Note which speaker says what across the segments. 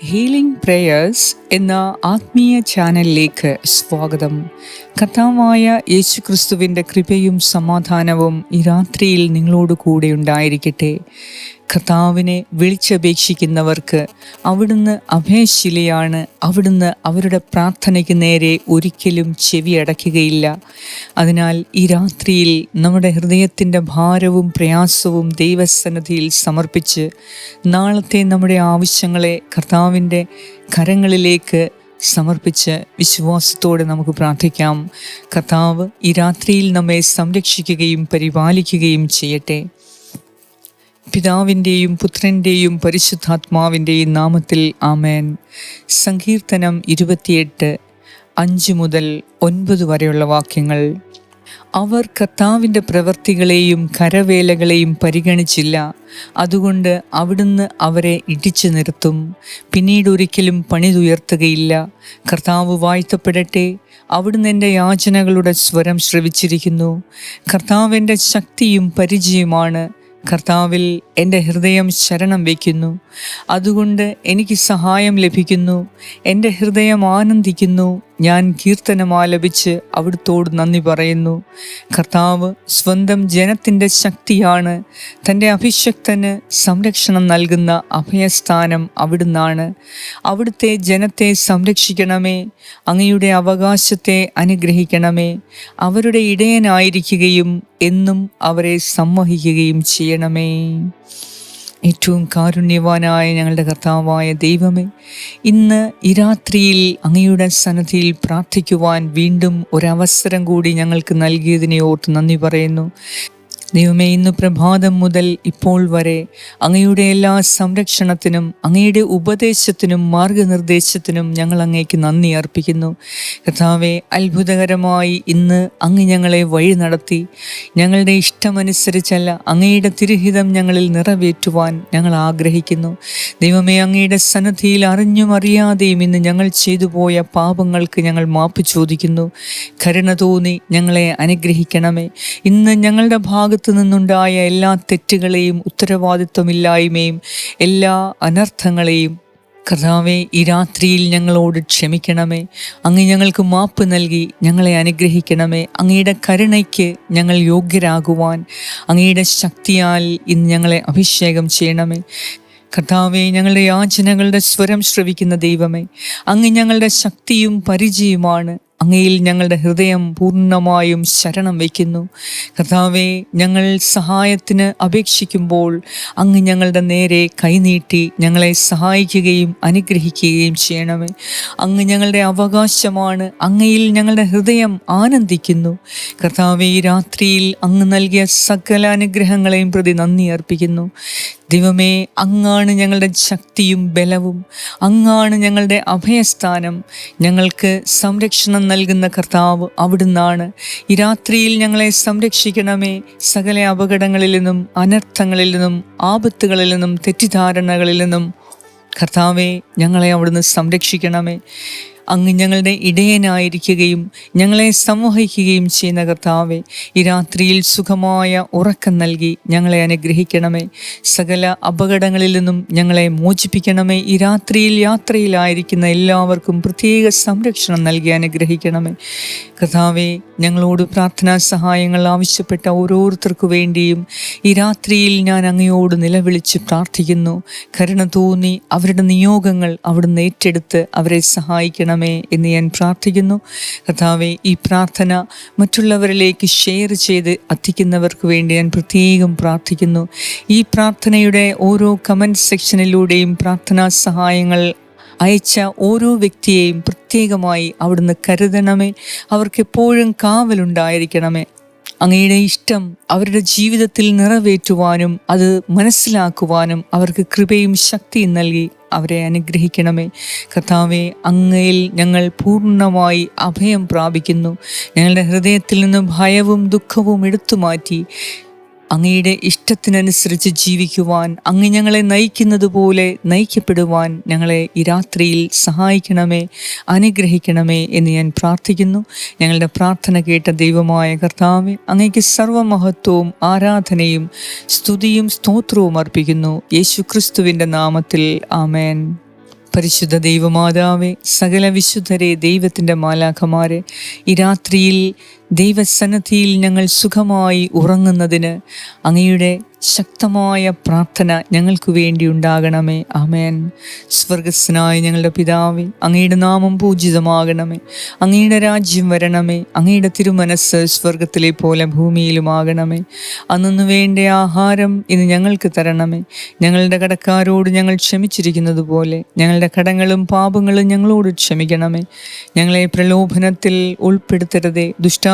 Speaker 1: healing prayers എന്ന ആത്മീയ ചാനലിലേക്ക് സ്വാഗതം. കഥാവായ യേശുക്രിസ്തുവിന്റെ കൃപയും സമാധാനവും ഈ രാത്രിയിൽ നിങ്ങളോട് കൂടെ ഉണ്ടായിരിക്കട്ടെ. കർത്താവിനെ വിളിച്ചപേക്ഷിക്കുന്നവർക്ക് അവിടുന്ന് അഭയശിലയാണ്. അവിടുന്ന് അവരുടെ പ്രാർത്ഥനയ്ക്ക് നേരെ ഒരിക്കലും ചെവി അടയ്ക്കുകയില്ല. അതിനാൽ ഈ രാത്രിയിൽ നമ്മുടെ ഹൃദയത്തിന്റെ ഭാരവും പ്രയാസവും ദൈവസന്നദ്ധിയിൽ സമർപ്പിച്ച് നാളത്തെ നമ്മുടെ ആവശ്യങ്ങളെ കർത്താവിന്റെ കരങ്ങളിലേക്ക് സമർപ്പിച്ച് വിശ്വാസത്തോടെ നമുക്ക് പ്രാർത്ഥിക്കാം. കർത്താവ് ഈ രാത്രിയിൽ നമ്മെ സംരക്ഷിക്കുകയും പരിപാലിക്കുകയും ചെയ്യട്ടെ. പിതാവിന്റെയും പുത്രന്റെയും പരിശുദ്ധാത്മാവിന്റെയും നാമത്തിൽ ആമേൻ. സങ്കീർത്തനം ഇരുപത്തിയെട്ട് അഞ്ച് മുതൽ ഒൻപത് വരെയുള്ള വാക്യങ്ങൾ. അവർ കർത്താവിന്റെ പ്രവൃത്തികളെയും കരവേലകളെയും പരിഗണിച്ചില്ല. അതുകൊണ്ട് അവിടുന്ന് അവരെ ഇടിച്ചു നിർത്തും. പിന്നീട് ഒരിക്കലും പണിതുയർത്തുകയില്ല. കർത്താവ് വാഴ്ത്തപ്പെടട്ടെ. അവിടുന്ന് എന്റെ യാചനകളുടെ സ്വരം ശ്രവിച്ചിരിക്കുന്നു. കർത്താവിന്റെ ശക്തിയും പരിചയമാണ് കർത്താവിൽ എന്റെ ഹൃദയം ശരണം വയ്ക്കുന്നു. അതുകൊണ്ട് എനിക്ക് സഹായം ലഭിക്കുന്നു. എന്റെ ഹൃദയം ആനന്ദിക്കുന്നു. ഞാൻ കീർത്തനം ആലപിച്ച് അവിടുത്തോട് നന്ദി പറയുന്നു. കർത്താവ് സ്വന്തം ജനത്തിന്റെ ശക്തിയാണ്. തന്റെ അഭിഷക്തന് സംരക്ഷണം നൽകുന്ന അഭയസ്ഥാനം അവിടുന്നാണ്. അവിടുത്തെ ജനത്തെ സംരക്ഷിക്കണമേ. അങ്ങയുടെ അവകാശത്തെ അനുഗ്രഹിക്കണമേ. അവരുടെ ഇടയനായിരിക്കുകയും എന്നും അവരെ സംവഹിക്കുകയും ചെയ്യണമേ. ഏറ്റവും കാരുണ്യവാനായ ഞങ്ങളുടെ കർത്താവായ ദൈവമേ ഇന്ന് ഈ രാത്രിയിൽ അങ്ങയുടെ സന്നദ്ധിയിൽ പ്രാർത്ഥിക്കുവാൻ വീണ്ടും ഒരവസരം കൂടി ഞങ്ങൾക്ക് നൽകിയതിനെ ഓർത്ത് നന്ദി പറയുന്നു. ദൈവമേ ഇന്ന് പ്രഭാതം മുതൽ ഇപ്പോൾ വരെ അങ്ങയുടെ എല്ലാ സംരക്ഷണത്തിനും അങ്ങയുടെ ഉപദേശത്തിനും മാർഗനിർദ്ദേശത്തിനും ഞങ്ങൾ അങ്ങേക്ക് നന്ദി അർപ്പിക്കുന്നു. കഥാവെ അത്ഭുതകരമായി ഇന്ന് അങ്ങ് ഞങ്ങളെ വഴി നടത്തി. ഞങ്ങളുടെ ഇഷ്ടമനുസരിച്ചല്ല അങ്ങയുടെ തിരുഹിതം ഞങ്ങളിൽ നിറവേറ്റുവാൻ ഞങ്ങൾ ആഗ്രഹിക്കുന്നു. ദൈവമേ അങ്ങയുടെ സന്നദ്ധിയിൽ അറിഞ്ഞും അറിയാതെയും ഇന്ന് ഞങ്ങൾ ചെയ്തു പോയ പാപങ്ങൾക്ക് ഞങ്ങൾ മാപ്പ് ചോദിക്കുന്നു. കരുണ തോന്നി ഞങ്ങളെ അനുഗ്രഹിക്കണമേ. ഇന്ന് ഞങ്ങളുടെ ഭാഗത്ത് ഭാഗത്തു നിന്നുണ്ടായ എല്ലാ തെറ്റുകളെയും ഉത്തരവാദിത്വമില്ലായ്മയും എല്ലാ അനർത്ഥങ്ങളെയും കർത്താവെ ഈ രാത്രിയിൽ ഞങ്ങളോട് ക്ഷമിക്കണമേ. അങ്ങ് ഞങ്ങൾക്ക് മാപ്പ് നൽകി ഞങ്ങളെ അനുഗ്രഹിക്കണമേ. അങ്ങയുടെ കരുണയ്ക്ക് ഞങ്ങൾ യോഗ്യരാകുവാൻ അങ്ങയുടെ ശക്തിയാൽ ഇന്ന് ഞങ്ങളെ അഭിഷേകം ചെയ്യണമേ. കർത്താവെ ഞങ്ങളുടെ യാചനകളുടെ സ്വരം ശ്രവിക്കുന്ന ദൈവമേ അങ്ങ് ഞങ്ങളുടെ ശക്തിയും പരിചയവുമാണ് അങ്ങയിൽ ഞങ്ങളുടെ ഹൃദയം പൂർണമായും ശരണം വയ്ക്കുന്നു. കർത്താവെ ഞങ്ങൾ സഹായത്തിന് അപേക്ഷിക്കുമ്പോൾ അങ്ങ് ഞങ്ങളുടെ നേരെ കൈനീട്ടി ഞങ്ങളെ സഹായിക്കുകയും അനുഗ്രഹിക്കുകയും ചെയ്യണമേ. അങ്ങ് ഞങ്ങളുടെ അവകാശമാണ് അങ്ങയിൽ ഞങ്ങളുടെ ഹൃദയം ആനന്ദിക്കുന്നു. കർത്താവെ ഈ രാത്രിയിൽ അങ്ങ് നൽകിയ സകല അനുഗ്രഹങ്ങളെയും പ്രതി നന്ദി അർപ്പിക്കുന്നു. ദൈവമേ അങ്ങാണ് ഞങ്ങളുടെ ശക്തിയും ബലവും. അങ്ങാണ് ഞങ്ങളുടെ അഭയസ്ഥാനം. ഞങ്ങൾക്ക് സംരക്ഷണം നൽകുന്ന കർത്താവ് അവിടുന്നാണ്. ഈ രാത്രിയിൽ ഞങ്ങളെ സംരക്ഷിക്കണമേ. സകല അപകടങ്ങളിൽ നിന്നും അനർത്ഥങ്ങളിൽ നിന്നും ആപത്തുകളിൽ നിന്നും തെറ്റിദ്ധാരണകളിൽ നിന്നും. കർത്താവെ ഞങ്ങളെ അവിടുന്ന് സംരക്ഷിക്കണമേ. അങ്ങ് ഞങ്ങളുടെ ഇടയനായിരിക്കുകയും ഞങ്ങളെ സംവഹിക്കുകയും ചെയ്യുന്ന കർത്താവെ ഈ രാത്രിയിൽ സുഖമായ ഉറക്കം നൽകി ഞങ്ങളെ അനുഗ്രഹിക്കണമേ. സകല അപകടങ്ങളിൽ നിന്നും ഞങ്ങളെ മോചിപ്പിക്കണമേ. ഈ രാത്രിയിൽ യാത്രയിലായിരിക്കുന്ന എല്ലാവർക്കും പ്രത്യേക സംരക്ഷണം നൽകി അനുഗ്രഹിക്കണമേ. കർത്താവെ ഞങ്ങളോട് പ്രാർത്ഥനാ സഹായങ്ങൾ ആവശ്യപ്പെട്ട ഓരോരുത്തർക്കു വേണ്ടിയും ഈ രാത്രിയിൽ ഞാൻ അങ്ങയോട് നിലവിളിച്ച് പ്രാർത്ഥിക്കുന്നു. കരുണ തോന്നി അവരുടെ നിയോഗങ്ങൾ അവിടുന്ന് ഏറ്റെടുത്ത് അവരെ സഹായിക്കണമേ എന്ന് ഞാൻ പ്രാർത്ഥിക്കുന്നു. കർത്താവെ ഈ പ്രാർത്ഥന മറ്റുള്ളവരിലേക്ക് ഷെയർ ചെയ്ത് എത്തിക്കുന്നവർക്ക് വേണ്ടി ഞാൻ പ്രത്യേകം പ്രാർത്ഥിക്കുന്നു. ഈ പ്രാർത്ഥനയുടെ ഓരോ കമന്റ് സെക്ഷനിലൂടെയും പ്രാർത്ഥനാ സഹായങ്ങൾ അയച്ച ഓരോ വ്യക്തിയെയും പ്രത്യേകമായി അവിടുന്ന് കരുതണമേ. അവർക്ക് എപ്പോഴും കാവലുണ്ടായിരിക്കണമേ. അങ്ങയുടെ ഇഷ്ടം അവരുടെ ജീവിതത്തിൽ നിറവേറ്റുവാനും അത് മനസ്സിലാക്കുവാനും അവർക്ക് കൃപയും ശക്തിയും നൽകി അവരെ അനുഗ്രഹിക്കണമേ. കർത്താവെ അങ്ങയിൽ ഞങ്ങൾ പൂർണമായി അഭയം പ്രാപിക്കുന്നു. ഞങ്ങളുടെ ഹൃദയത്തിൽ നിന്ന് ഭയവും ദുഃഖവും എടുത്തു മാറ്റി അങ്ങയുടെ ഇഷ്ടത്തിനനുസരിച്ച് ജീവിക്കുവാൻ അങ്ങ് ഞങ്ങളെ നയിക്കുന്നത് പോലെ നയിക്കപ്പെടുവാൻ ഞങ്ങളെ ഈ രാത്രിയിൽ സഹായിക്കണമേ അനുഗ്രഹിക്കണമേ എന്ന് ഞാൻ പ്രാർത്ഥിക്കുന്നു. ഞങ്ങളുടെ പ്രാർത്ഥന കേട്ട ദൈവമായ കർത്താവെ അങ്ങേക്ക് സർവമഹത്വവും ആരാധനയും സ്തുതിയും സ്തോത്രവും അർപ്പിക്കുന്നു. യേശു ക്രിസ്തുവിന്റെ നാമത്തിൽ ആമേൻ. പരിശുദ്ധ ദൈവമാതാവേ സകല വിശുദ്ധരെ ദൈവത്തിന്റെ മാലാഖമാരെ ഈ രാത്രിയിൽ ദൈവസന്നദ്ധിയിൽ ഞങ്ങൾ സുഖമായി ഉറങ്ങുന്നതിന് അങ്ങയുടെ ശക്തമായ പ്രാർത്ഥന ഞങ്ങൾക്ക് വേണ്ടി ഉണ്ടാകണമേ. ആമേൻ. സ്വർഗസ്നായ ഞങ്ങളുടെ പിതാവേ അങ്ങയുടെ നാമം പൂജിതമാകണമേ. അങ്ങയുടെ രാജ്യം വരണമേ. അങ്ങയുടെ തിരുമനസ് സ്വർഗത്തിലെ പോലെ ഭൂമിയിലുമാകണമേ. അന്നു വേണ്ട ആഹാരം ഇന്ന് ഞങ്ങൾക്ക് തരണമേ. ഞങ്ങളുടെ കടക്കാരോട് ഞങ്ങൾ ക്ഷമിച്ചിരിക്കുന്നത് പോലെ ഞങ്ങളുടെ കടങ്ങളും പാപങ്ങളും ഞങ്ങളോട് ക്ഷമിക്കണമേ. ഞങ്ങളെ പ്രലോഭനത്തിൽ ഉൾപ്പെടുത്തരുതേ.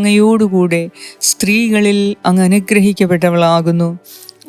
Speaker 1: അങ്ങയോടുകൂടെ സ്ത്രീകളിൽ അങ്ങ് അനുഗ്രഹിക്കപ്പെട്ടവളാകുന്നു.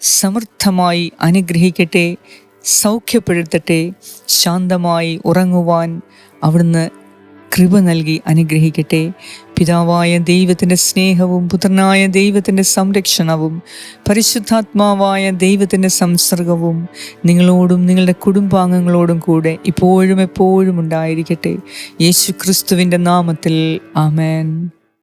Speaker 1: സമൃദ്ധമായി അനുഗ്രഹിക്കട്ടെ സൗഖ്യപ്പെടുത്തട്ടെ ശാന്തമായി ഉറങ്ങുവാൻ അവിടുന്ന് കൃപ നൽകി അനുഗ്രഹിക്കട്ടെ. പിതാവായ ദൈവത്തിന്റെ സ്നേഹവും പുത്രനായ ദൈവത്തിന്റെ സംരക്ഷണവും പരിശുദ്ധാത്മാവായ ദൈവത്തിന്റെ സംസർഗവും നിങ്ങളോടും നിങ്ങളുടെ കുടുംബാംഗങ്ങളോടും കൂടെ ഇപ്പോഴും എപ്പോഴും ഉണ്ടായിരിക്കട്ടെ. യേശു ക്രിസ്തുവിന്റെ നാമത്തിൽ ആമേൻ.